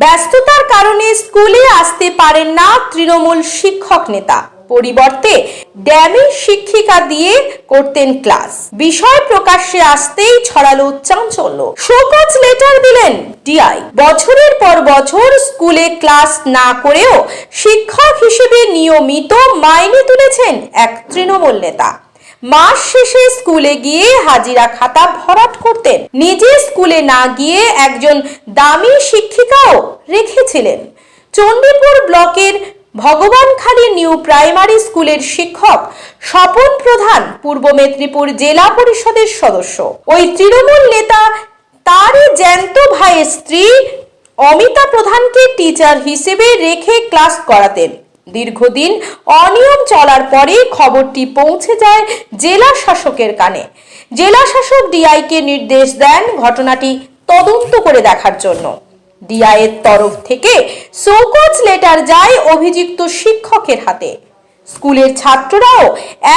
ব্যস্ততার কারণে স্কুলে আসতে পারেন না তৃণমূল শিক্ষক নেতা। পরিবর্তে ড্যামি শিক্ষিকা দিয়ে করতেন ক্লাস। বিষয় প্রকাশ্যে আসতেই ছড়ালো চাঞ্চল্য। শোকজ লেটার দিলেন ডিআই। বছরের পর বছর স্কুলে ক্লাস না করেও শিক্ষক হিসেবে নিয়মিত মাইনে তুলেছেন এক তৃণমূল নেতা। মাস শেষে স্কুলে গিয়ে হাজিরা খাতা ভরাট করতেন। নিজে স্কুলে না গিয়ে একজন দামি শিক্ষিকাও রেখেছিলেন। চণ্ডীপুর ব্লকের ভগবানখালী নিউ প্রাইমারি স্কুলের শিক্ষক স্বপন প্রধান, পূর্ব মেদিনীপুর জেলা পরিষদের সদস্য। ওই তৃণমূল নেতা, তারই জ্যান্ত ভাইয়ের স্ত্রী অমিতা প্রধানকে টিচার হিসেবে রেখে ক্লাস করাতেন। দীর্ঘদিন অনিয়ম চলার পরে খবরটি পৌঁছে যায় জেলা শাসকের কানে। জেলা শাসক ডিআইকে নির্দেশ দেন ঘটনাটি তদন্ত করে দেখার জন্য। ডিআই এর তরফ থেকে সৌকজ লেটার যায় অভিযুক্ত শিক্ষকের হাতে। স্কুলের ছাত্ররাও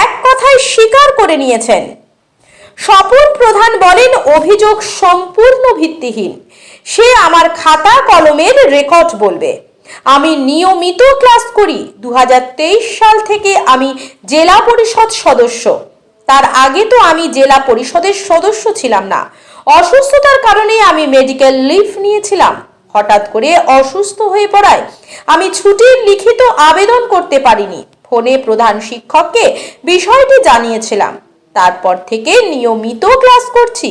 এক কথায় স্বীকার করে নিয়েছেন। স্বপন প্রধান বলেন, অভিযোগ সম্পূর্ণ ভিত্তিহীন। সে আমার খাতা, কলমের রেকর্ড বলবে। আমি নিয়মিত ক্লাস করি। দুহাজার তেইশ সাল থেকে আমি জেলা পরিষদ সদস্য। তার আগে তো আমি জেলা পরিষদের সদস্য ছিলাম না। অসুস্থতার কারণে আমি মেডিকেল লিভ নিয়েছিলাম। হঠাৎ করে অসুস্থ হয়ে পড়ায় আমি ছুটির লিখিত আবেদন করতে পারিনি। ফোনে প্রধান শিক্ষককে বিষয়টি জানিয়েছিলাম। তারপর থেকে নিয়মিত ক্লাস করছি।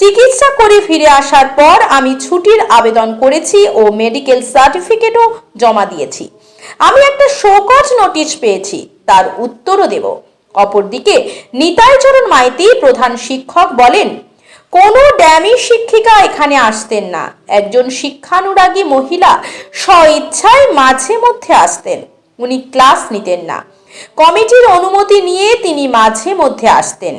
চিকিৎসা করে ফিরে আসার পর আমি ছুটির আবেদন করেছি ও মেডিকেল সার্টিফিকেটও জমা দিয়েছি। আমি একটা শোকজ নোটিশ পেয়েছি, তার উত্তরও দেব। অপরদিকে নিতাইচরণ মাইতি প্রধান শিক্ষক বলেন, কোনো ড্যামি শিক্ষিকা এখানে আসতেন না। একজন শিক্ষানুরাগী মহিলা স্বইচ্ছায় মাঝে মধ্যে আসতেন। উনি ক্লাস নিতেন না। কমিটির অনুমতি নিয়ে তিনি মাঝে মধ্যে আসতেন।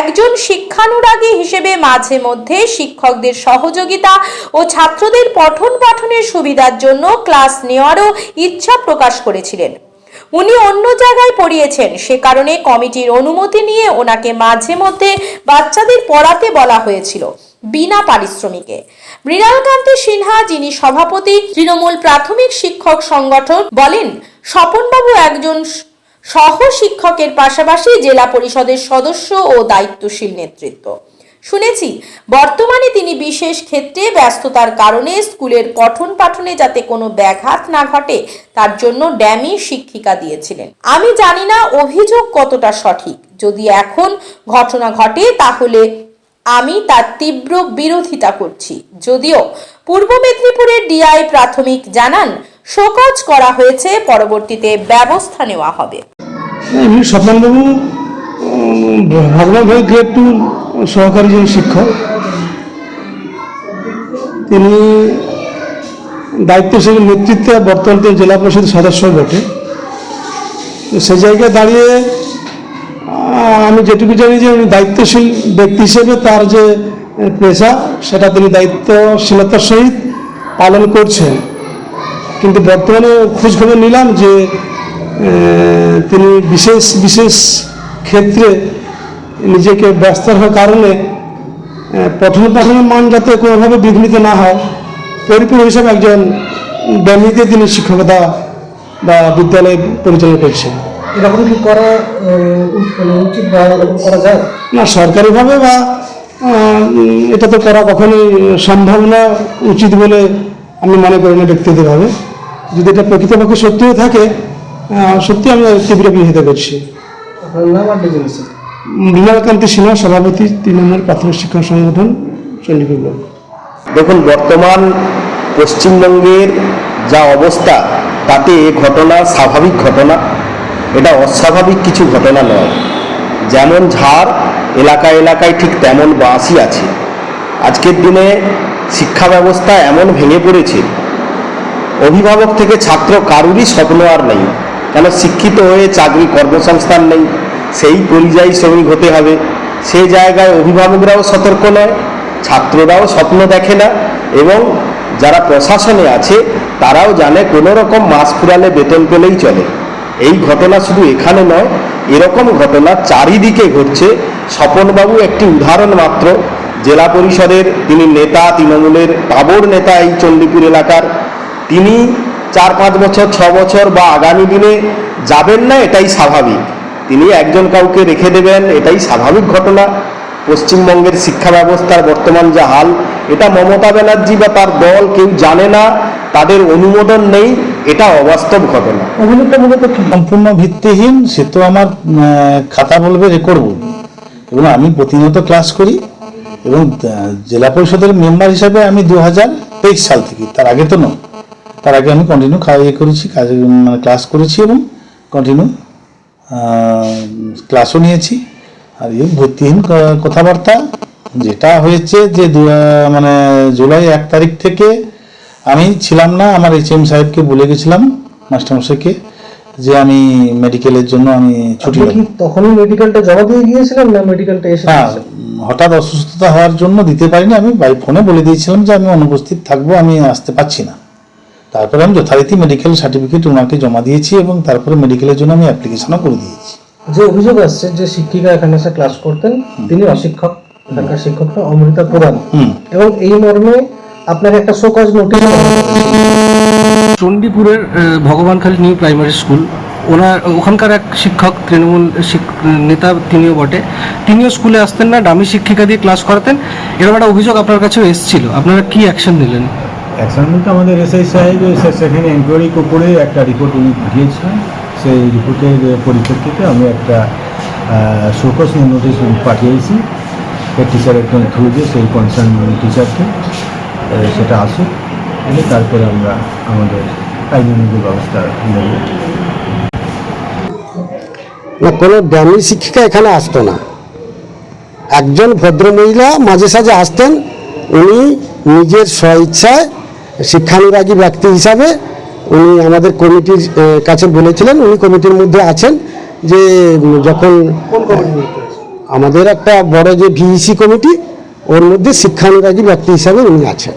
একজন শিক্ষানুরাগী হিসেবে মাঝে মধ্যে শিক্ষকদের সহযোগিতা ও ছাত্রদের পঠন পাঠনের সুবিধার জন্য ক্লাস নেওয়ারও ইচ্ছা প্রকাশ করেছিলেন। উনি অন্য জায়গায় পড়িয়েছেন, সে কারণে কমিটির অনুমতি নিয়ে ওনাকে মাঝে মধ্যে বাচ্চাদের পড়াতে বলা হয়েছিল বিনা পারিশ্রমিকে। মৃণালকান্তি সিনহা, যিনি সভাপতি, তৃণমূল প্রাথমিক শিক্ষক সংগঠন বলেন, স্বপনবাবু একজন সহ শিক্ষকের পাশাপাশি জেলা পরিষদের সদস্য ও দায়িত্বশীল নেতৃত্ব। শুনেছি, বর্তমানে তিনি বিশেষ ক্ষেত্রে ব্যস্ততার কারণে স্কুলের পঠন পাঠনে যাতে কোনো ব্যাঘাত না ঘটে, তার জন্য ড্যামি শিক্ষিকা দিয়েছিলেন। আমি জানি না অভিযোগ কতটা সঠিক। যদি এখন ঘটনা ঘটে, তাহলে আমি তার তীব্র বিরোধিতা করছি। যদিও পূর্ব মেদিনীপুরের ডিআই প্রাথমিক জানান, শোকজ করা হয়েছে, পরবর্তীতে ব্যবস্থা নেওয়া হবে। এমনি স্বপনবাবু ভগবান ভাই গ্রেড সহকারী শিক্ষক, তিনি দায়িত্বশীল নেতৃত্বে বর্তমান জেলা পরিষদ সদস্য বটে। সেই জায়গায় দাঁড়িয়ে আমি যেটুকু জানি যে উনি দায়িত্বশীল ব্যক্তি হিসেবে তার যে পেশা, সেটা তিনি দায়িত্বশীলতার সহিত পালন করছেন। কিন্তু বর্তমানে খোঁজখবর নিলাম যে তিনি বিশেষ বিশেষ ক্ষেত্রে নিজেকে ব্যস্ত হওয়ার কারণে পঠন পাঠনের মান যাতে কোনোভাবে বিঘ্নিত না হয় পরিপূর্ণ হিসাবে একজন ব্যক্তিতে তিনি শিক্ষকতা বা বিদ্যালয় পরিচালনা করছেন। এরকম কি করা মানে উচিত বা এরকম করা যায়? না সরকারিভাবে বা এটা তো করা কখনোই সম্ভব না উচিত বলে আমি মনে করি না ব্যক্তিগতভাবে। যদি এটা প্রকৃতপক্ষে সত্যি হয়ে থাকে সত্যি আমি তীব্র করছি মৃণালকান্তি সিনহা সভাপতি তৃণমূল প্রাথমিক শিক্ষা সংগঠন চণ্ডীপুর ব্লক। দেখুন বর্তমান পশ্চিমবঙ্গের যা অবস্থা তাতে এ ঘটনা স্বাভাবিক ঘটনা। এটা অস্বাভাবিক কিছু ঘটনা নয়। যেমন ঝাড় এলাকা এলাকায় ঠিক তেমন বাঁশই আছে। আজকের দিনে শিক্ষা ব্যবস্থা এমন ভেঙে পড়েছে। অভিভাবক থেকে ছাত্র কারুরই স্বপ্ন আর নেই। কেন শিক্ষিত হয়ে চাকরি কর্মসংস্থান নেই? সেই পরিযায়ী শ্রমিক হতে হবে। সে জায়গায় অভিভাবকরাও সতর্ক নয়, ছাত্ররাও স্বপ্ন দেখে না এবং যারা প্রশাসনে আছে, তারাও জানে কোনো রকম মাস ফুরালে বেতন পেলেই চলে। এই ঘটনা শুধু এখানে নয়, এরকম ঘটনা চারিদিকে ঘটছে। স্বপনবাবু একটি উদাহরণ মাত্র। জেলা পরিষদের তিনি নেতা, তৃণমূলের তাবর নেতা এই চণ্ডীপুর এলাকার। তিনি চার পাঁচ বছর ছ বছর বা আগামী দিনে যাবেন না এটাই স্বাভাবিক। তিনি একজন কাউকে রেখে দেবেন এটাই স্বাভাবিক ঘটনা। পশ্চিমবঙ্গের শিক্ষা ব্যবস্থার বর্তমান যা হাল এটা মমতা ব্যানার্জি বা তার দল কেউ জানে না তাদের অনুমোদন নেই এটা অবাস্তব ঘটনা। অভিযোগটা মূলত সম্পূর্ণ ভিত্তিহীন সে তো আমার খাতা বলবে রেকর্ড বলবে এবং আমি প্রতিনিয়ত ক্লাস করি এবং জেলা পরিষদের মেম্বার হিসাবে আমি দু হাজার তেইশ সাল থেকে তার আগে তো নয়। তার আগে আমি কন্টিনিউ ইয়ে করেছি কাজ মানে ক্লাস করেছি এবং কন্টিনিউ ক্লাসও নিয়েছি। আর এই ভিত্তিহীন কথাবার্তা যেটা হয়েছে যে মানে জুলাই এক তারিখ থেকে আমি ছিলাম না আমার এইচ এম সাহেবকে বলে গেছিলাম মাস্টারমশাইকে যে আমি মেডিকেলের জন্য আমি ছুটি তখনই মেডিকেলটা জমা দিয়ে গিয়েছিলাম না মেডিকেলটা এসে হ্যাঁ হঠাৎ অসুস্থতা হওয়ার জন্য দিতে পারিনি আমি বাই ফোনে বলে দিয়েছিলাম যে আমি অনুপস্থিত থাকব আমি আসতে পারছি না। তারপরে আমি যথারীতি মেডিকেল সার্টিফিকেট ওনাকে জমা দিয়েছি এবং তারপরে মেডিকেলের জন্য আমি অ্যাপ্লিকেশনও করে দিয়েছি। যে অভিযোগ আসছে যে শিক্ষিকা এখানে এসে ক্লাস করতেন তিনি অশিক্ষক এখানকার শিক্ষকরা অমৃতা প্রধান। এবং এই মর্মে আপনাকে একটা শোকজ নোটিশ চণ্ডীপুরের ভগবানখালী নিউ প্রাইমারি স্কুল ওনার ওখানকার এক শিক্ষক তৃণমূল শিক- নেতা তিনিও বটে তিনিও স্কুলে আসতেন না ডামি শিক্ষিকা দিয়ে ক্লাস করাতেন। এরকম একটা অভিযোগ আপনার কাছেও এসেছিল আপনারা কি অ্যাকশন নিলেন? অ্যাকশন বলতে আমাদের এসআই সাহেব সেখানে এনকোয়ারি করে একটা রিপোর্ট উনি দিয়েছিলেন সেই রিপোর্টের পরিপ্রেক্ষিতে আমি একটা শোকস নোটিশ পাঠিয়েছি। হেড টিচারের থ্রু দিয়ে সেই কনসার্ন টিচারকে সেটা আসুক। এলে তারপরে আমরা আমাদের আইনানুগ ব্যবস্থা নেব। না, কোনো ড্যামি শিক্ষিকা এখানে আসতো না। একজন ভদ্রমহিলা মাঝে সাঝে আসতেন, উনি নিজের স্বইচ্ছায় শিক্ষানুরাগী ব্যক্তি হিসাবে উনি আমাদের কমিটির কাছে বলেছিলেন উনি কমিটির মধ্যে আছেন যে যখন আমাদের একটা বড় যে ভিইসি কমিটি ওর মধ্যে শিক্ষানুরাগী ব্যক্তি হিসাবে উনি আছেন।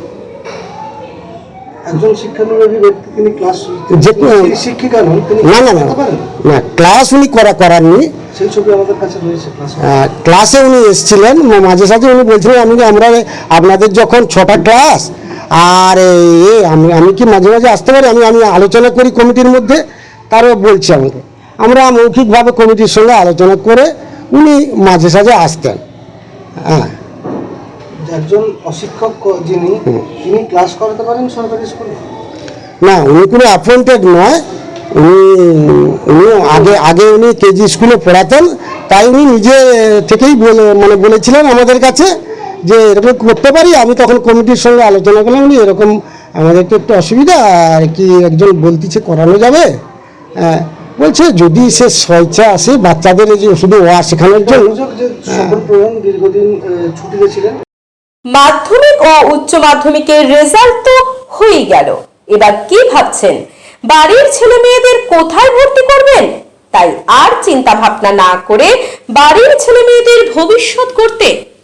না না না না ক্লাস উনি করা করাননি। ক্লাস উনি এসেছিলেন মাঝে সাঝে উনি বলছিলেন আমি আমরা আপনাদের যখন ছটা ক্লাস আর আমি আমি কি মাঝে মাঝে আসতে পারি? আমি আমি আলোচনা করি কমিটির মধ্যে তারও বলছি আমাকে। আমরা মৌখিকভাবে কমিটির সঙ্গে আলোচনা করে উনি মাঝে সাঝে আসতেন। হ্যাঁ। একজন অশিক্ষক যিনি তিনি ক্লাস করাতে পারেন সরকারি স্কুলে? না উনি কোনো অ্যাপয়েন্টেড নয়। উনি উনি আগে আগে উনি কেজি স্কুলে পড়াতেন। তাই উনি নিজে থেকেই বলে মানে বলেছিলেন আমাদের কাছে যে এরকম করতে পারি আমি তখন কমিটির সঙ্গে আলোচনা করলাম উনি এরকম আমাদের তো একটু অসুবিধা আর কি একজন বলতেছে করানো যাবে। হ্যাঁ, বলছে যদি সে স্বেচ্ছা আসে বাচ্চাদের এই যে শুধু ওয়া শেখানোর জন্য। যে সকল প্রধান দীর্ঘদিন ছুটিতে ছিলেন। মাধ্যমিক ও উচ্চ মাধ্যমিকের রেজাল্ট তো হয়েই গেল। এবার কি ভাবছেন? বাড়ির ছেলে মেয়েদের কোথায় ভর্তি করবেন? তাই আর চিন্তা ভাবনা না করে বাড়ির ছেলে মেয়েদের ভবিষ্যৎ করতে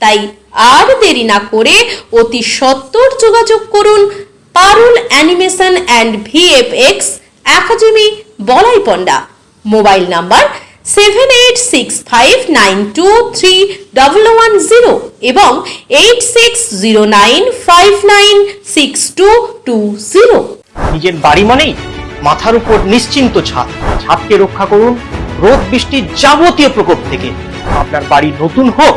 তাই আর দেরি না করে অতি সত্বর যোগাযোগ করুন Parul animation and VFX academy Balai Panda mobile number seven eight six five nine two three double one zero এবং eight six zero nine five nine six two two zero. নিজের বাড়ি মানেই মাথার উপর নিশ্চিন্ত ছাদ। ছাদকে রক্ষা করুন রোদ বৃষ্টির যাবতীয় প্রকোপ থেকে। আপনার বাড়ি নতুন হোক